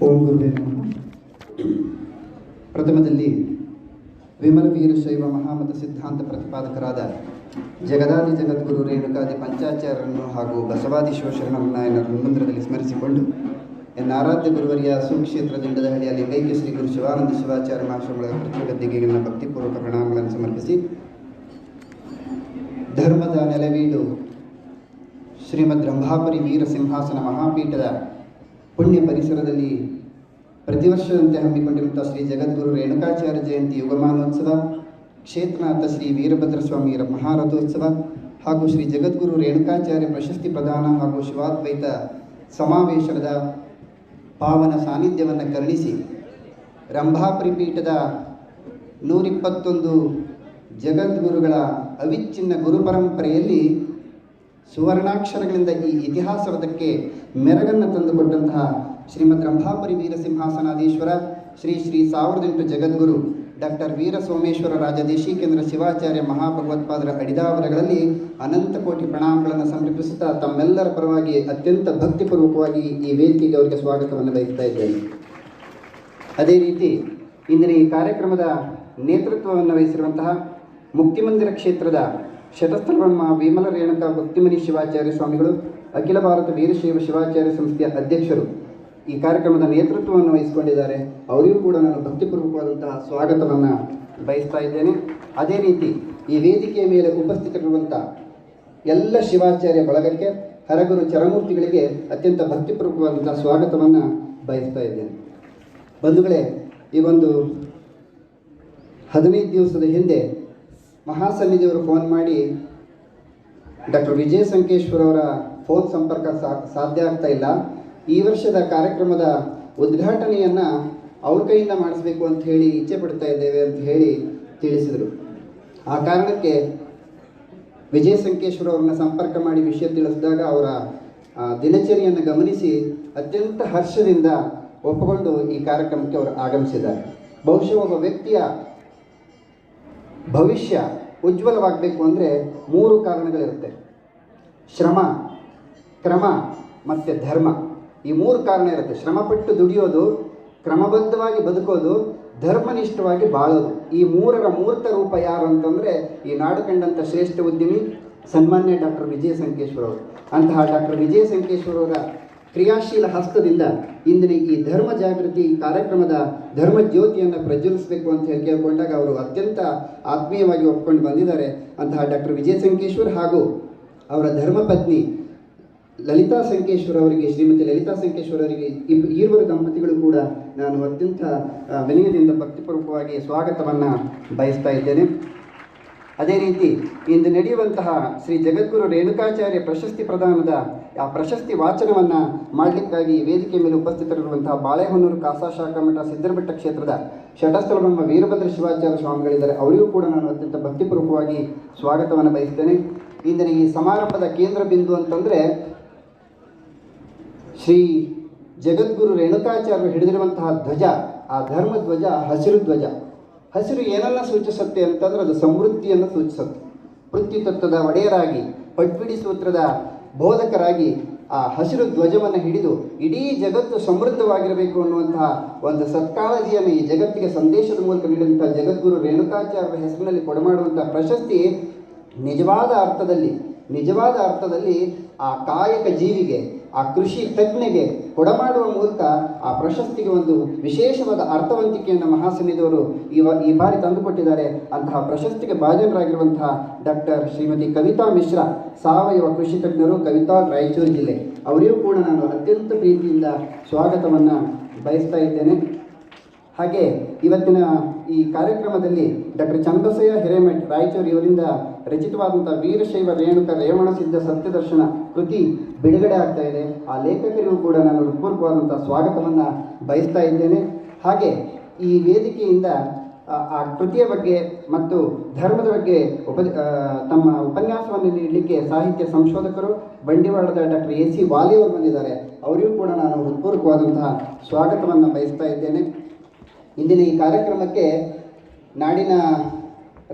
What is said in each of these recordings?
ಓಂ ಗುರುವೇ ಪ್ರಥಮದಲ್ಲಿ ವಿಮಲ ವೀರಶೈವ ಮಹಾಮತ ಸಿದ್ಧಾಂತ ಪ್ರತಿಪಾದಕರಾದ ಜಗದಾದಿ ಜಗದ್ಗುರು ರೇಣುಕಾದಿ ಪಂಚಾಚಾರ್ಯರನ್ನು ಹಾಗೂ ಬಸವಾದಿ ಶಿವಶರಣನಾಯನರನ್ನು ಮಂದಿರದಲ್ಲಿ ಸ್ಮರಿಸಿಕೊಂಡು ಎನ್ನ ಆರಾಧ್ಯ ಗುರುವರಿಯ ಸುಕ್ಷೇತ್ರ ದಿಂಡದಹಳ್ಳಿಯ ಲಿಂಗೈಕ್ಯ ಶ್ರೀ ಗುರು ಶಿವಾನಂದ ಶಿವಾಚಾರ್ಯ ಮಹಾಶ್ರಮಗಳ ಪೃಥ್ವಿಗದ್ದಿಗೆ ನನ್ನ ಭಕ್ತಿಪೂರ್ವಕ ಪ್ರಣಾಮಗಳನ್ನು ಸಮರ್ಪಿಸಿ ಧರ್ಮದ ನೆಲವೀಡು ಶ್ರೀಮದ್ ರಂಭಾಪುರಿ ವೀರ ಸಿಂಹಾಸನ ಮಹಾಪೀಠದ ಪುಣ್ಯ ಪರಿಸರದಲ್ಲಿ ಪ್ರತಿ ವರ್ಷದಂತೆ ಹಮ್ಮಿಕೊಂಡಿರುವಂಥ ಶ್ರೀ ಜಗದ್ಗುರು ರೇಣುಕಾಚಾರ್ಯ ಜಯಂತಿ ಯುಗಮಾನೋತ್ಸವ ಕ್ಷೇತ್ರನಾಥ ಶ್ರೀ ವೀರಭದ್ರ ಸ್ವಾಮಿಯರ ಮಹಾರಥೋತ್ಸವ ಹಾಗೂ ಶ್ರೀ ಜಗದ್ಗುರು ರೇಣುಕಾಚಾರ್ಯ ಪ್ರಶಸ್ತಿ ಪ್ರದಾನ ಹಾಗೂ ಶಿವಾದ್ವೈತ ಸಮಾವೇಶದ ಪಾವನ ಸಾನ್ನಿಧ್ಯವನ್ನು ಕರುಣಿಸಿ ರಂಭಾಪುರಿ ಪೀಠದ ನೂರಿಪ್ಪತ್ತೊಂದು ಜಗದ್ಗುರುಗಳ ಅವಿಚ್ಛಿನ್ನ ಗುರು ಪರಂಪರೆಯಲ್ಲಿ ಸುವರ್ಣಾಕ್ಷರಗಳಿಂದ ಈ ಇತಿಹಾಸವದಕ್ಕೆ ಮೆರಗನ್ನು ತಂದುಕೊಟ್ಟಂತಹ ಶ್ರೀಮದ್ ರಂಭಾಪುರಿ ವೀರಸಿಂಹಾಸನಾಧೀಶ್ವರ, ಶ್ರೀ ಶ್ರೀ ಸಾವಿರದ ಎಂಟು ಜಗದ್ಗುರು ಡಾಕ್ಟರ್ ವೀರ ಸೋಮೇಶ್ವರ ರಾಜದೇಶಿ ಕೇಂದ್ರ ಶಿವಾಚಾರ್ಯ ಮಹಾಭಗವತ್ಪಾದರ ಅಡಿದಾವರಗಳಲ್ಲಿ ಅನಂತ ಕೋಟಿ ಪ್ರಣಾಮಗಳನ್ನು ಸಮರ್ಪಿಸುತ್ತಾ ತಮ್ಮೆಲ್ಲರ ಪರವಾಗಿ ಅತ್ಯಂತ ಭಕ್ತಿಪೂರ್ವಕವಾಗಿ ಈ ವೇದಿಕೆಗೆ ಅವರಿಗೆ ಸ್ವಾಗತವನ್ನು ಬಯಸ್ತಾ ಇದ್ದೇನೆ. ಅದೇ ರೀತಿ ಇಂದಿನ ಈ ಕಾರ್ಯಕ್ರಮದ ನೇತೃತ್ವವನ್ನು ವಹಿಸಿರುವಂತಹ ಮುಕ್ತಿಮಂದಿರ ಕ್ಷೇತ್ರದ ಶತಸ್ತ್ರ ಶತಸ್ಥಲಬ್ರಹ್ಮ ವಿಮಲ ರೇಣುಕ ಭಕ್ತಿಮನಿ ಶಿವಾಚಾರ್ಯ ಸ್ವಾಮಿಗಳು, ಅಖಿಲ ಭಾರತ ವೀರಶೈವ ಶಿವಾಚಾರ್ಯ ಸಂಸ್ಥೆಯ ಅಧ್ಯಕ್ಷರು ಈ ಕಾರ್ಯಕ್ರಮದ ನೇತೃತ್ವವನ್ನು ವಹಿಸಿಕೊಂಡಿದ್ದಾರೆ. ಅವರಿಗೂ ಕೂಡ ನಾನು ಭಕ್ತಿಪೂರ್ವಕವಾದಂತಹ ಸ್ವಾಗತವನ್ನು ಬಯಸ್ತಾ ಇದ್ದೇನೆ. ಅದೇ ರೀತಿ ಈ ವೇದಿಕೆಯ ಮೇಲೆ ಉಪಸ್ಥಿತರಿರುವಂಥ ಎಲ್ಲ ಶಿವಾಚಾರ್ಯ ಬಳಗಕ್ಕೆ, ಹರಗುರು ಚರಮೂರ್ತಿಗಳಿಗೆ ಅತ್ಯಂತ ಭಕ್ತಿಪೂರ್ವಕವಾದಂತಹ ಸ್ವಾಗತವನ್ನು ಬಯಸ್ತಾ ಇದ್ದೇನೆ. ಬಂಧುಗಳೇ, ಈ ಒಂದು ಹದಿನೈದು ದಿವಸದ ಹಿಂದೆ ಮಹಾಸನ್ನಿಧಿಯವರು ಫೋನ್ ಮಾಡಿ ಡಾಕ್ಟರ್ ವಿಜಯ ಸಂಕೇಶ್ವರ ಅವರ ಫೋನ್ ಸಂಪರ್ಕ ಸಾಧ್ಯ ಆಗ್ತಾ ಇಲ್ಲ. ಈ ವರ್ಷದ ಕಾರ್ಯಕ್ರಮದ ಉದ್ಘಾಟನೆಯನ್ನು ಅವ್ರ ಕೈಯಿಂದ ಮಾಡಿಸ್ಬೇಕು ಅಂತ ಹೇಳಿ ಇಚ್ಛೆ ಪಡ್ತಾ ಇದ್ದೇವೆ ಅಂತ ಹೇಳಿ ತಿಳಿಸಿದರು. ಆ ಕಾರಣಕ್ಕೆ ವಿಜಯ ಸಂಕೇಶ್ವರ ಅವ್ರನ್ನ ಸಂಪರ್ಕ ಮಾಡಿ ವಿಷಯ ತಿಳಿಸಿದಾಗ ಅವರ ದಿನಚರಿಯನ್ನು ಗಮನಿಸಿ ಅತ್ಯಂತ ಹರ್ಷದಿಂದ ಒಪ್ಪಿಕೊಂಡು ಈ ಕಾರ್ಯಕ್ರಮಕ್ಕೆ ಅವರು ಆಗಮಿಸಿದ್ದಾರೆ. ಬಹುಶಃ ಒಬ್ಬ ವ್ಯಕ್ತಿಯ ಭವಿಷ್ಯ ಉಜ್ವಲವಾಗಬೇಕು ಅಂದರೆ ಮೂರು ಕಾರಣಗಳಿರುತ್ತೆ. ಶ್ರಮ, ಕ್ರಮ ಮತ್ತು ಧರ್ಮ. ಈ ಮೂರು ಕಾರಣ ಇರುತ್ತೆ. ಶ್ರಮಪಟ್ಟು ದುಡಿಯೋದು, ಕ್ರಮಬದ್ಧವಾಗಿ ಬದುಕೋದು, ಧರ್ಮನಿಷ್ಠವಾಗಿ ಬಾಳೋದು. ಈ ಮೂರರ ಮೂರ್ತ ರೂಪ ಯಾರು ಅಂತಂದರೆ ಈ ನಾಡು ಕಂಡಂಥ ಶ್ರೇಷ್ಠ ಉದ್ಯಮಿ, ಸನ್ಮಾನ್ಯ ಡಾಕ್ಟರ್ ವಿಜಯ ಸಂಕೇಶ್ವರ ಅವರು. ಅಂತಹ ಡಾಕ್ಟರ್ ವಿಜಯ ಸಂಕೇಶ್ವರ ಅವರ ಕ್ರಿಯಾಶೀಲ ಹಸ್ತದಿಂದ ಇಂದಿನ ಈ ಧರ್ಮ ಜಾಗೃತಿ ಕಾರ್ಯಕ್ರಮದ ಧರ್ಮ ಜ್ಯೋತಿಯನ್ನು ಪ್ರಜ್ವಲಿಸಬೇಕು ಅಂತ ಹೇಳಿ ಕೇಳಿಕೊಂಡಾಗ ಅವರು ಅತ್ಯಂತ ಆತ್ಮೀಯವಾಗಿ ಒಪ್ಕೊಂಡು ಬಂದಿದ್ದಾರೆ. ಅಂತಹ ಡಾಕ್ಟರ್ ವಿಜಯ ಸಂಕೇಶ್ವರ್ ಹಾಗೂ ಅವರ ಧರ್ಮಪತ್ನಿ ಲಲಿತಾ ಸಂಕೇಶ್ವರ ಅವರಿಗೆ, ಶ್ರೀಮತಿ ಲಲಿತಾ ಸಂಕೇಶ್ವರ ಅವರಿಗೆ ಈರುವರು ದಂಪತಿಗಳು ಕೂಡ ನಾನು ಅತ್ಯಂತ ವಿನಯದಿಂದ ಭಕ್ತಿಪೂರ್ವಕವಾಗಿ ಸ್ವಾಗತವನ್ನು ಬಯಸ್ತಾ ಇದ್ದೇನೆ. ಅದೇ ರೀತಿ ಇಂದು ನಡೆಯುವಂತಹ ಶ್ರೀ ಜಗದ್ಗುರು ರೇಣುಕಾಚಾರ್ಯ ಪ್ರಶಸ್ತಿ ಪ್ರದಾನದ, ಆ ಪ್ರಶಸ್ತಿ ವಾಚನವನ್ನು ಮಾಡಲಿಕ್ಕಾಗಿ ವೇದಿಕೆ ಮೇಲೆ ಉಪಸ್ಥಿತರಿರುವಂತಹ ಬಾಳೆಹೊನ್ನೂರು ಕಾಸಾಶಾಖಾ ಮಠ ಸಿದ್ದರಬೆಟ್ಟ ಕ್ಷೇತ್ರದ ಶಟಸ್ಥಲಬ್ರಹ್ಮ ವೀರಭದ್ರ ಶಿವಾಚಾರ್ಯ ಸ್ವಾಮಿಗಳಿದ್ದಾರೆ. ಅವರಿಗೂ ಕೂಡ ನಾನು ಅತ್ಯಂತ ಭಕ್ತಿಪೂರ್ವಕವಾಗಿ ಸ್ವಾಗತವನ್ನು ಬಯಸ್ತೇನೆ. ಇಂದಿನ ಈ ಸಮಾರಂಭದ ಕೇಂದ್ರ ಬಿಂದು ಅಂತಂದರೆ ಶ್ರೀ ಜಗದ್ಗುರು ರೇಣುಕಾಚಾರ್ಯರು ಹಿಡಿದಿರುವಂತಹ ಧ್ವಜ, ಆ ಧರ್ಮ ಧ್ವಜ ಹಸಿರು ಧ್ವಜ. ಹಸಿರು ಏನನ್ನ ಸೂಚಿಸುತ್ತೆ ಅಂತಂದ್ರೆ ಅದು ಸಮೃದ್ಧಿಯನ್ನು ಸೂಚಿಸುತ್ತೆ. ಪೃಥ್ವಿ ತತ್ವದ ಒಡೆಯರಾಗಿ, ಪಟ್ವಿಡಿ ಸೂತ್ರದ ಬೋಧಕರಾಗಿ ಆ ಹಸಿರು ಧ್ವಜವನ್ನು ಹಿಡಿದು ಇಡೀ ಜಗತ್ತು ಸಮೃದ್ಧವಾಗಿರಬೇಕು ಅನ್ನುವಂತಹ ಒಂದು ಸತ್ಕಾಳಜಿಯನ್ನು ಈ ಜಗತ್ತಿಗೆ ಸಂದೇಶದ ಮೂಲಕ ನೀಡಿದಂತಹ ಜಗದ್ಗುರು ರೇಣುಕಾಚಾರ್ಯರ ಹೆಸರಿನಲ್ಲಿ ಕೊಡಮಾಡುವಂತಹ ಪ್ರಶಸ್ತಿ ನಿಜವಾದ ಅರ್ಥದಲ್ಲಿ ನಿಜವಾದ ಅರ್ಥದಲ್ಲಿ ಆ ಕಾಯಕ ಜೀವಿಗೆ ಆ ಕೃಷಿ ತಜ್ಞೆಗೆ ಕೊಡಮಾಡುವ ಮೂಲಕ ಆ ಪ್ರಶಸ್ತಿಗೆ ಒಂದು ವಿಶೇಷವಾದ ಅರ್ಥವಂತಿಕೆಯನ್ನು ವ- ಈ ಬಾರಿ ತಂದುಕೊಟ್ಟಿದ್ದಾರೆ. ಅಂತಹ ಪ್ರಶಸ್ತಿಗೆ ಭಾಜನರಾಗಿರುವಂತಹ ಡಾಕ್ಟರ್ ಶ್ರೀಮತಿ ಕವಿತಾ ಮಿಶ್ರಾ, ಸಾವಯವ ಕೃಷಿ ತಜ್ಞರು ಕವಿತಾ ರಾಯಚೂರು ಜಿಲ್ಲೆ. ಅವರಿಗೂ ಕೂಡ ನಾನು ಅತ್ಯಂತ ಪ್ರೀತಿಯಿಂದ ಸ್ವಾಗತವನ್ನು ಬಯಸ್ತಾ ಇದ್ದೇನೆ. ಹಾಗೆ ಇವತ್ತಿನ ಈ ಕಾರ್ಯಕ್ರಮದಲ್ಲಿ ಡಾಕ್ಟರ್ ಚಂದ್ರಸಯ್ಯ ಹಿರೇಮಠ್ ರಾಯಚೂರು ಇವರಿಂದ ರಚಿತವಾದಂಥ ವೀರಶೈವ ರೇಣುಕ ರೇವಣ ಸಿದ್ಧ ಸತ್ಯದರ್ಶನ ಕೃತಿ ಬಿಡುಗಡೆ ಆಗ್ತಾ ಇದೆ. ಆ ಲೇಖಕರಿಗೂ ಕೂಡ ನಾನು ಹೃತ್ಪೂರ್ವಕವಾದಂಥ ಸ್ವಾಗತವನ್ನು ಬಯಸ್ತಾ ಇದ್ದೇನೆ. ಹಾಗೆ ಈ ವೇದಿಕೆಯಿಂದ, ಆ- ಕೃತಿಯ ಬಗ್ಗೆ ಮತ್ತು ಧರ್ಮದ ಬಗ್ಗೆ ಉಪ ತಮ್ಮ ಉಪನ್ಯಾಸವನ್ನು ನೀಡಲಿಕ್ಕೆ ಸಾಹಿತ್ಯ ಸಂಶೋಧಕರು ಬಂಡಿವಾಳದ ಡಾಕ್ಟರ್ ಎ ಸಿ ವಾಲಿಯವರು ಬಂದಿದ್ದಾರೆ. ಅವರಿಗೂ ಕೂಡ ನಾನು ಹೃತ್ಪೂರ್ವಕವಾದಂತಹ ಸ್ವಾಗತವನ್ನು ಬಯಸ್ತಾ ಇದ್ದೇನೆ. ಇಂದಿನ ಈ ಕಾರ್ಯಕ್ರಮಕ್ಕೆ ನಾಡಿನ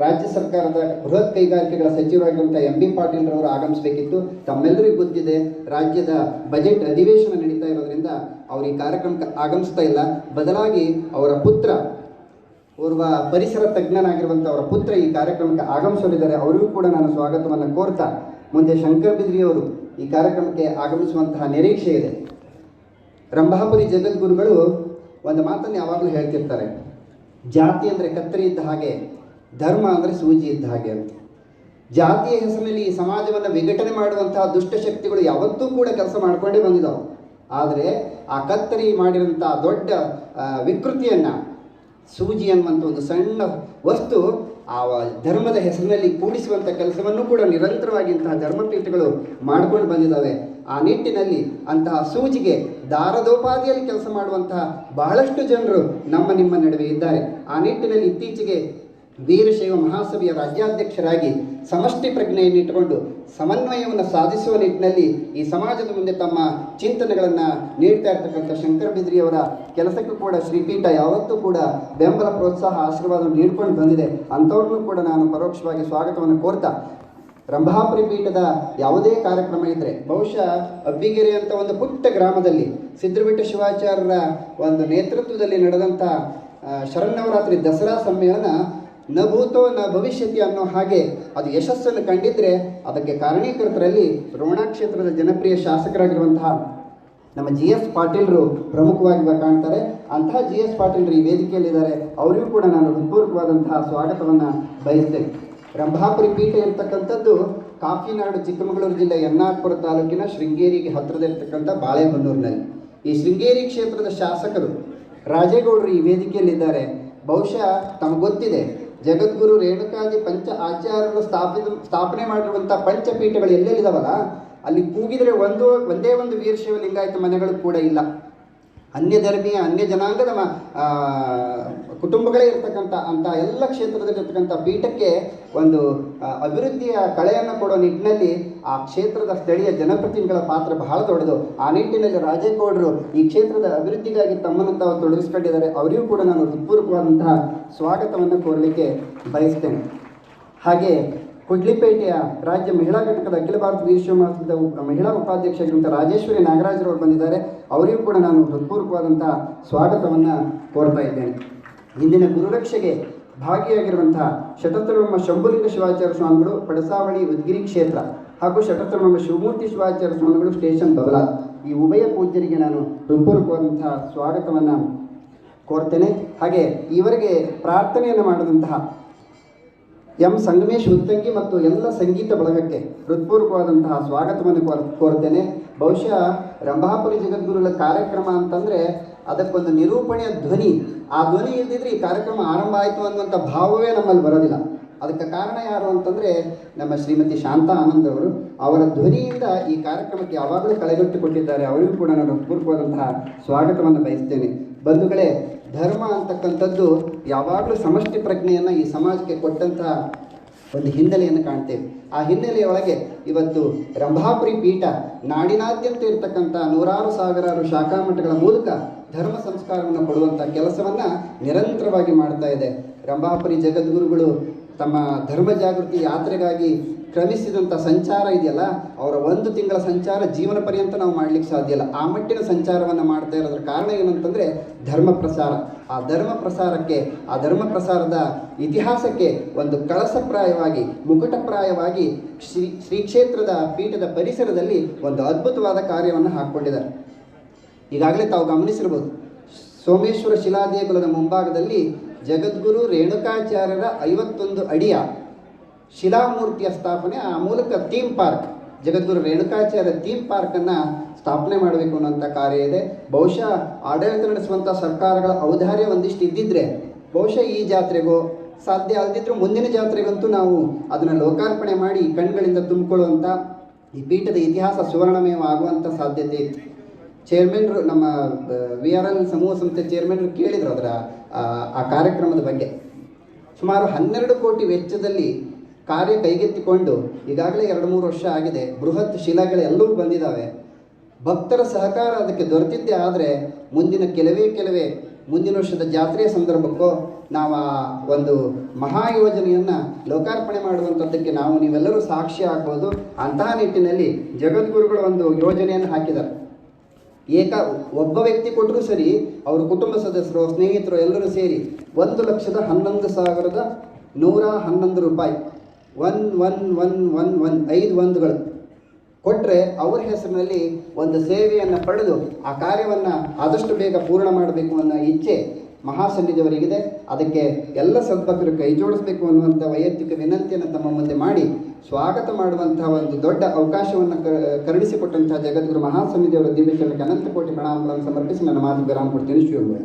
ರಾಜ್ಯ ಸರ್ಕಾರದ ಬೃಹತ್ ಕೈಗಾರಿಕೆಗಳ ಸಚಿವರಾಗಿರುವಂಥ ಎಂ ಬಿ ಪಾಟೀಲ್ ರವರು ಆಗಮಿಸಬೇಕಿತ್ತು. ತಮ್ಮೆಲ್ಲರಿಗೂ ಗೊತ್ತಿದೆ, ರಾಜ್ಯದ ಬಜೆಟ್ ಅಧಿವೇಶನ ನಡೀತಾ ಇರೋದ್ರಿಂದ ಅವರು ಈ ಕಾರ್ಯಕ್ರಮಕ್ಕೆ ಆಗಮಿಸ್ತಾ ಇಲ್ಲ. ಬದಲಾಗಿ ಅವರ ಪುತ್ರ, ಓರ್ವ ಪರಿಸರ ತಜ್ಞನಾಗಿರುವಂಥ ಅವರ ಪುತ್ರ ಈ ಕಾರ್ಯಕ್ರಮಕ್ಕೆ ಆಗಮಿಸಲಿದ್ದಾರೆ ಅವರಿಗೂ ಕೂಡ ನಾನು ಸ್ವಾಗತವನ್ನು ಕೋರ್ತಾ, ಮುಂದೆ ಶಂಕರ್ ಬಿದ್ರಿಯವರು ಈ ಕಾರ್ಯಕ್ರಮಕ್ಕೆ ಆಗಮಿಸುವಂತಹ ನಿರೀಕ್ಷೆ ಇದೆ. ರಂಭಾಪುರಿ ಜಗದ್ಗುರುಗಳು ಒಂದು ಮಾತನ್ನು ಯಾವಾಗಲೂ ಹೇಳ್ತಿರ್ತಾರೆ. ಜಾತಿ ಅಂದರೆ ಕತ್ತರಿ ಇದ್ದ ಹಾಗೆ, ಧರ್ಮ ಅಂದರೆ ಸೂಜಿ ಇದ್ದ ಹಾಗೆ ಅಂತ. ಜಾತಿಯ ಹೆಸರಿನಲ್ಲಿ ಈ ಸಮಾಜವನ್ನು ವಿಘಟನೆ ಮಾಡುವಂತಹ ದುಷ್ಟಶಕ್ತಿಗಳು ಯಾವತ್ತೂ ಕೂಡ ಕೆಲಸ ಮಾಡಿಕೊಂಡೇ ಬಂದಿದ್ದಾವೆ ಆದರೆ ಆ ಕತ್ತರಿ ಮಾಡಿದಂಥ ದೊಡ್ಡ ವಿಕೃತಿಯನ್ನು ವಿಕೃತಿಯನ್ನ ಸೂಜಿ ಅನ್ನುವಂಥ ಒಂದು ಸಣ್ಣ ವಸ್ತು ಆ ಧರ್ಮದ ಹೆಸರಿನಲ್ಲಿ ಕೂಡಿಸುವಂಥ ಕೆಲಸವನ್ನು ಕೂಡ ನಿರಂತರವಾಗಿ ಇಂತಹ ಧರ್ಮಪೀಠಗಳು ಮಾಡ್ಕೊಂಡು ಬಂದಿದ್ದಾವೆ. ಆ ನಿಟ್ಟಿನಲ್ಲಿ ಅಂತಹ ಸೂಜಿಗೆ ದಾರದೋಪಾದಿಯಲ್ಲಿ ಕೆಲಸ ಮಾಡುವಂತಹ ಬಹಳಷ್ಟು ಜನರು ನಮ್ಮ ನಿಮ್ಮ ನಡುವೆ ಇದ್ದಾರೆ. ಆ ನಿಟ್ಟಿನಲ್ಲಿ ಇತ್ತೀಚೆಗೆ ವೀರಶೈವ ಮಹಾಸಭೆಯ ರಾಜ್ಯಾಧ್ಯಕ್ಷರಾಗಿ ಸಮಷ್ಟಿ ಪ್ರಜ್ಞೆಯನ್ನು ಇಟ್ಟುಕೊಂಡು ಸಮನ್ವಯವನ್ನು ಸಾಧಿಸುವ ನಿಟ್ಟಿನಲ್ಲಿ ಈ ಸಮಾಜದ ಮುಂದೆ ತಮ್ಮ ಚಿಂತನೆಗಳನ್ನು ನೀಡ್ತಾ ಇರ್ತಕ್ಕಂಥ ಶಂಕರ ಬಿದ್ರಿಯವರ ಕೆಲಸಕ್ಕೂ ಕೂಡ ಶ್ರೀಪೀಠ ಯಾವತ್ತೂ ಕೂಡ ಬೆಂಬಲ, ಪ್ರೋತ್ಸಾಹ, ಆಶೀರ್ವಾದ ನೀಡ್ಕೊಂಡು ಬಂದಿದೆ. ಅಂಥವ್ರನ್ನೂ ಕೂಡ ನಾನು ಪರೋಕ್ಷವಾಗಿ ಸ್ವಾಗತವನ್ನು ಕೋರ್ತಾ ರಂಭಾಪುರಿ ಪೀಠದ ಯಾವುದೇ ಕಾರ್ಯಕ್ರಮ ಇದ್ದರೆ ಬಹುಶಃ ಅಬ್ಬಿಗೆರೆ ಅಂತ ಒಂದು ಪುಟ್ಟ ಗ್ರಾಮದಲ್ಲಿ ಸಿದ್ಧಬಿಟ್ಟ ಶಿವಾಚಾರ್ಯರ ಒಂದು ನೇತೃತ್ವದಲ್ಲಿ ನಡೆದಂಥ ಶರಣವರಾತ್ರಿ ದಸರಾ ಸಮ್ಮೇಳನ ನ ಭೂತೋ ನ ಭವಿಷ್ಯತಿ ಅನ್ನೋ ಹಾಗೆ ಅದು ಯಶಸ್ಸನ್ನು ಕಂಡಿದ್ರೆ ಅದಕ್ಕೆ ಕಾರಣೀಕರ್ತರಲ್ಲಿ ರೋಣ ಕ್ಷೇತ್ರದ ಜನಪ್ರಿಯ ಶಾಸಕರಾಗಿರುವಂತಹ ನಮ್ಮ ಜಿ ಎಸ್ ಪಾಟೀಲ್ರು ಪ್ರಮುಖವಾಗಿ ಕಾಣ್ತಾರೆ. ಅಂತಹ ಜಿ ಎಸ್ ಪಾಟೀಲ್ರು ಈ ವೇದಿಕೆಯಲ್ಲಿದ್ದಾರೆ. ಅವರಿಗೂ ಕೂಡ ನಾನು ಹೃತ್ಪೂರ್ವಕವಾದಂತಹ ಸ್ವಾಗತವನ್ನು ಬಯಸ್ತೇನೆ. ರಂಭಾಪುರಿ ಪೀಠ ಇರತಕ್ಕಂಥದ್ದು ಕಾಫಿನಾಡು, ಚಿಕ್ಕಮಗಳೂರು ಜಿಲ್ಲೆ ಯನ್ನಾಪುರ ತಾಲೂಕಿನ ಶೃಂಗೇರಿಗೆ ಹತ್ತಿರದಲ್ಲಿರ್ತಕ್ಕಂಥ ಬಾಳೆಹೊನ್ನೂರಿನಲ್ಲಿ. ಈ ಶೃಂಗೇರಿ ಕ್ಷೇತ್ರದ ಶಾಸಕರು ರಾಜೇಗೌಡರು ಈ ವೇದಿಕೆಯಲ್ಲಿದ್ದಾರೆ. ಬಹುಶಃ ತಮಗೊತ್ತಿದೆ ಗೊತ್ತಿದೆ ಜಗದ್ಗುರು ರೇಣುಕಾದಿ ಪಂಚ ಆಚಾರ್ಯರು ಸ್ಥಾಪಿತ, ಸ್ಥಾಪನೆ ಮಾಡಿರುವಂಥ ಪಂಚಪೀಠಗಳು ಎಲ್ಲೆಲ್ಲಿದಾವಲ್ಲ? ಅಲ್ಲಿ ಕೂಗಿದರೆ ಒಂದು, ಒಂದೇ ಒಂದು ವೀರಶೈವ ಲಿಂಗಾಯತ ಮನೆಗಳು ಕೂಡ ಇಲ್ಲ. ಅನ್ಯ ಧರ್ಮೀಯ ಅನ್ಯ ಜನಾಂಗದ ಕುಟುಂಬಗಳೇ ಇರ್ತಕ್ಕಂಥ ಅಂತ ಎಲ್ಲ ಕ್ಷೇತ್ರದಲ್ಲಿರ್ತಕ್ಕಂಥ ಪೀಠಕ್ಕೆ ಒಂದು ಅಭಿವೃದ್ಧಿಯ ಕಳೆಯನ್ನು ಕೊಡೋ ನಿಟ್ಟಿನಲ್ಲಿ ಆ ಕ್ಷೇತ್ರದ ಸ್ಥಳೀಯ ಜನಪ್ರತಿನಿಧಿಗಳ ಪಾತ್ರ ಬಹಳ ದೊಡ್ಡದು. ಆ ನಿಟ್ಟಿನಲ್ಲಿ ರಾಜೇಗೌಡರು ಈ ಕ್ಷೇತ್ರದ ಅಭಿವೃದ್ಧಿಗಾಗಿ ತಮ್ಮನ್ನು ತಾವು ತೊಡಗಿಸ್ಕೊಂಡಿದ್ದಾರೆ. ಅವರಿಗೂ ಕೂಡ ನಾನು ಹೃತ್ಪೂರ್ವಕವಾದಂತಹ ಸ್ವಾಗತವನ್ನು ಕೋರಲಿಕ್ಕೆ ಬಯಸ್ತೇನೆ. ಹಾಗೆ ಕುಡ್ಲಿಪೇಟೆಯ ರಾಜ್ಯ ಮಹಿಳಾ ಘಟಕದ ಅಖಿಲ ಭಾರತ ವೀರಶೈವ ಮಹಾಸಭಾದ ಮಹಿಳಾ ಉಪಾಧ್ಯಕ್ಷರಾಗಿರುವಂಥ ರಾಜೇಶ್ವರಿ ನಾಗರಾಜರವರು ಬಂದಿದ್ದಾರೆ. ಅವರಿಗೂ ಕೂಡ ನಾನು ಹೃತ್ಪೂರ್ವಕವಾದಂಥ ಸ್ವಾಗತವನ್ನು ಕೋರ್ತಾ ಇದ್ದೇನೆ. ಇಂದಿನ ಗುರುರಕ್ಷೆಗೆ ಭಾಗಿಯಾಗಿರುವಂತಹ ಶಟತ್ರಮ ಶಂಭುಲಿಂಗ ಶಿವಾಚಾರ್ಯ ಸ್ವಾಮಿಗಳು ಪಡಸಾವಳಿ ಉದ್ಗಿರಿ ಕ್ಷೇತ್ರ ಹಾಗೂ ಶಟತ್ರಮ ಶಿವಮೂರ್ತಿ ಶಿವಾಚಾರ್ಯ ಸ್ವಾಮಿಗಳು ಸ್ಟೇಷನ್ ಬದಲ ಈ ಉಭಯ ಪೂಜ್ಯರಿಗೆ ನಾನು ಹೃತ್ಪೂರ್ವಕವಾದಂತಹ ಸ್ವಾಗತವನ್ನು ಕೋರ್ತೇನೆ. ಹಾಗೆ ಇವರಿಗೆ ಪ್ರಾರ್ಥನೆಯನ್ನು ಮಾಡಿದಂತಹ ಎಂ ಸಂಗಮೇಶ್ ಉತ್ತಂಗಿ ಮತ್ತು ಎಲ್ಲ ಸಂಗೀತ ಬಳಗಕ್ಕೆ ಹೃತ್ಪೂರ್ವಕವಾದಂತಹ ಸ್ವಾಗತವನ್ನು ಕೋರ್, ಕೋರ್ತೇನೆ. ಬಹುಶಃ ರಂಭಾಪುರಿ ಜಗದ್ಗುರುಗಳ ಕಾರ್ಯಕ್ರಮ ಅಂತಂದರೆ ಅದಕ್ಕೊಂದು ನಿರೂಪಣೆಯ ಧ್ವನಿ. ಆ ಧ್ವನಿ ಇಲ್ದಿದ್ರೆ ಈ ಕಾರ್ಯಕ್ರಮ ಆರಂಭ ಆಯಿತು ಅನ್ನುವಂಥ ಭಾವವೇ ನಮ್ಮಲ್ಲಿ ಬರೋದಿಲ್ಲ. ಅದಕ್ಕೆ ಕಾರಣ ಯಾರು ಅಂತಂದರೆ ನಮ್ಮ ಶ್ರೀಮತಿ ಶಾಂತಾ ಆನಂದ್ ಅವರು. ಅವರ ಧ್ವನಿಯಿಂದ ಈ ಕಾರ್ಯಕ್ರಮಕ್ಕೆ ಯಾವಾಗಲೂ ಕಳೆಗಟ್ಟಿಕೊಟ್ಟಿದ್ದಾರೆ. ಅವರಿಗೂ ಕೂಡ ನಾನು ಹೃತ್ಪೂರ್ವಕವಾದಂತಹ ಸ್ವಾಗತವನ್ನು ಬಯಸ್ತೇನೆ. ಬಂಧುಗಳೇ ಧರ್ಮ ಅಂತಕ್ಕಂಥದ್ದು ಯಾವಾಗಲೂ ಸಮಷ್ಟಿ ಪ್ರಜ್ಞೆಯನ್ನು ಈ ಸಮಾಜಕ್ಕೆ ಕೊಟ್ಟಂತಹ ಒಂದು ಹಿನ್ನೆಲೆಯನ್ನು ಕಾಣ್ತೇವೆ. ಆ ಹಿನ್ನೆಲೆಯೊಳಗೆ ಇವತ್ತು ರಂಭಾಪುರಿ ಪೀಠ ನಾಡಿನಾದ್ಯಂತ ಇರತಕ್ಕಂಥ ನೂರಾರು ಸಾವಿರಾರು ಶಾಖಾ ಮಠಗಳ ಮೂಲಕ ಧರ್ಮ ಸಂಸ್ಕಾರವನ್ನು ಕೊಡುವಂಥ ಕೆಲಸವನ್ನು ನಿರಂತರವಾಗಿ ಮಾಡ್ತಾ ಇದೆ. ರಂಭಾಪುರಿ ಜಗದ್ಗುರುಗಳು ತಮ್ಮ ಧರ್ಮ ಜಾಗೃತಿ ಯಾತ್ರೆಗಾಗಿ ಕ್ರಮಿಸಿದಂಥ ಸಂಚಾರ ಇದೆಯಲ್ಲ, ಅವರ ಒಂದು ತಿಂಗಳ ಸಂಚಾರ ಜೀವನ ಪರ್ಯಂತ ನಾವು ಮಾಡ್ಲಿಕ್ಕೆ ಸಾಧ್ಯ ಇಲ್ಲ. ಆ ಮಟ್ಟಿನ ಸಂಚಾರವನ್ನು ಮಾಡ್ತಾ ಇರೋದ್ರ ಕಾರಣ ಏನಂತಂದರೆ ಧರ್ಮ ಪ್ರಸಾರ. ಆ ಧರ್ಮ ಪ್ರಸಾರಕ್ಕೆ, ಆ ಧರ್ಮ ಪ್ರಸಾರದ ಇತಿಹಾಸಕ್ಕೆ ಒಂದು ಕಳಸಪ್ರಾಯವಾಗಿ, ಮುಕುಟಪ್ರಾಯವಾಗಿ ಶ್ರೀ ಶ್ರೀ ಕ್ಷೇತ್ರದ ಪೀಠದ ಪರಿಸರದಲ್ಲಿ ಒಂದು ಅದ್ಭುತವಾದ ಕಾರ್ಯವನ್ನು ಹಾಕ್ಕೊಂಡಿದ್ದಾರೆ. ಈಗಾಗಲೇ ತಾವು ಗಮನಿಸಿರ್ಬೋದು, ಸೋಮೇಶ್ವರ ಶಿಲಾದೇಗುಲದ ಮುಂಭಾಗದಲ್ಲಿ ಜಗದ್ಗುರು ರೇಣುಕಾಚಾರ್ಯರ ಐವತ್ತೊಂದು ಅಡಿಯ ಶಿಲಾಮೂರ್ತಿಯ ಸ್ಥಾಪನೆ, ಆ ಮೂಲಕ theme park Jagadguru Renukacharya theme ಪಾರ್ಕನ್ನು ಸ್ಥಾಪನೆ ಮಾಡಬೇಕು ಅನ್ನೋಂಥ ಕಾರ್ಯ ಇದೆ. ಬಹುಶಃ ಆಡಳಿತ ನಡೆಸುವಂಥ ಸರ್ಕಾರಗಳ ಔದಾರ್ಯ ಒಂದಿಷ್ಟು ಇದ್ದಿದ್ರೆ ಬಹುಶಃ ಈ ಜಾತ್ರೆಗೋ ಸಾಧ್ಯ ಅಲ್ದಿದ್ರು ಮುಂದಿನ ಜಾತ್ರೆಗಂತೂ ನಾವು ಅದನ್ನು ಲೋಕಾರ್ಪಣೆ ಮಾಡಿ ಕಣ್ಗಳಿಂದ ತುಂಬಿಕೊಳ್ಳುವಂಥ ಈ ಪೀಠದ ಇತಿಹಾಸ ಸುವರ್ಣಮಯ ಆಗುವಂಥ ಸಾಧ್ಯತೆ ಇತ್ತು ಚೇರ್ಮನ್ರು ನಮ್ಮ ವಿ ಆರ್ ಎಲ್ ಸಮೂಹ ಸಂಸ್ಥೆ ಚೇರ್ಮನ್ರು ಕೇಳಿದರು ಅದರ ಆ ಕಾರ್ಯಕ್ರಮದ ಬಗ್ಗೆ. ಸುಮಾರು ಹನ್ನೆರಡು ಕೋಟಿ ವೆಚ್ಚದಲ್ಲಿ ಕಾರ್ಯ ಕೈಗೆತ್ತಿಕೊಂಡು ಈಗಾಗಲೇ ಎರಡು ಮೂರು ವರ್ಷ ಆಗಿದೆ, ಬೃಹತ್ ಶಿಲಾಗಳೆಲ್ಲವೂ ಬಂದಿದ್ದಾವೆ ಭಕ್ತರ ಸಹಕಾರ ಅದಕ್ಕೆ ದೊರೆತಿದ್ದೇ ಆದರೆ ಮುಂದಿನ ಕೆಲವೇ ಕೆಲವೇ ಮುಂದಿನ ವರ್ಷದ ಜಾತ್ರೆಯ ಸಂದರ್ಭಕ್ಕೂ ನಾವು ಆ ಒಂದು ಮಹಾ ಯೋಜನೆಯನ್ನು ಲೋಕಾರ್ಪಣೆ ಮಾಡುವಂಥದ್ದಕ್ಕೆ ನಾವು ನೀವೆಲ್ಲರೂ ಸಾಕ್ಷಿ ಆಗ್ಬೋದು. ಅಂತಹ ನಿಟ್ಟಿನಲ್ಲಿ ಜಗದ್ಗುರುಗಳು ಒಂದು ಯೋಜನೆಯನ್ನು ಹಾಕಿದ್ದಾರೆ. ಏಕ ಒಬ್ಬ ವ್ಯಕ್ತಿ ಕೊಟ್ಟರೂ ಸರಿ, ಅವರ ಕುಟುಂಬ ಸದಸ್ಯರು, ಸ್ನೇಹಿತರು ಎಲ್ಲರೂ ಸೇರಿ ಒಂದು ಲಕ್ಷದ ಹನ್ನೊಂದು ಸಾವಿರದ ನೂರ ಹನ್ನೊಂದು ರೂಪಾಯಿ one one one one one ಐದು ಒಂದುಗಳು ಕೊಟ್ಟರೆ ಅವ್ರ ಹೆಸರಿನಲ್ಲಿ ಒಂದು ಸೇವೆಯನ್ನು ಪಡೆದು ಆ ಕಾರ್ಯವನ್ನು ಆದಷ್ಟು ಬೇಗ ಪೂರ್ಣ ಮಾಡಬೇಕು ಅನ್ನೋ ಇಚ್ಛೆ ಮಹಾಸನ್ನಿಧಿಯವರಿಗಿದೆ. ಅದಕ್ಕೆ ಎಲ್ಲ ಸದ್ಭಕ್ತರು ಕೈ ಜೋಡಿಸಬೇಕು ಅನ್ನುವಂಥ ವೈಯಕ್ತಿಕ ವಿನಂತಿಯನ್ನು ತಮ್ಮ ಮುಂದೆ ಮಾಡಿ ಸ್ವಾಗತ ಮಾಡುವಂತಹ ಒಂದು ದೊಡ್ಡ ಅವಕಾಶವನ್ನು ಕ- ಕರುಣಿಸಿಕೊಟ್ಟಂತಹ ಜಗದ್ಗುರು ಮಹಾಸನ್ನಿಧಿಯವರ ದಿವ್ಯಚರಣಕ್ಕೆ ಅನಂತ ಕೋಟಿ ಪ್ರಣಾಮಗಳನ್ನು ಸಮರ್ಪಿಸಿ ನನ್ನ ಮಾತು ವಿರಾಮ ಕೊಡ್ತೀನಿ. ಶಿವಮೊಗ್ಗ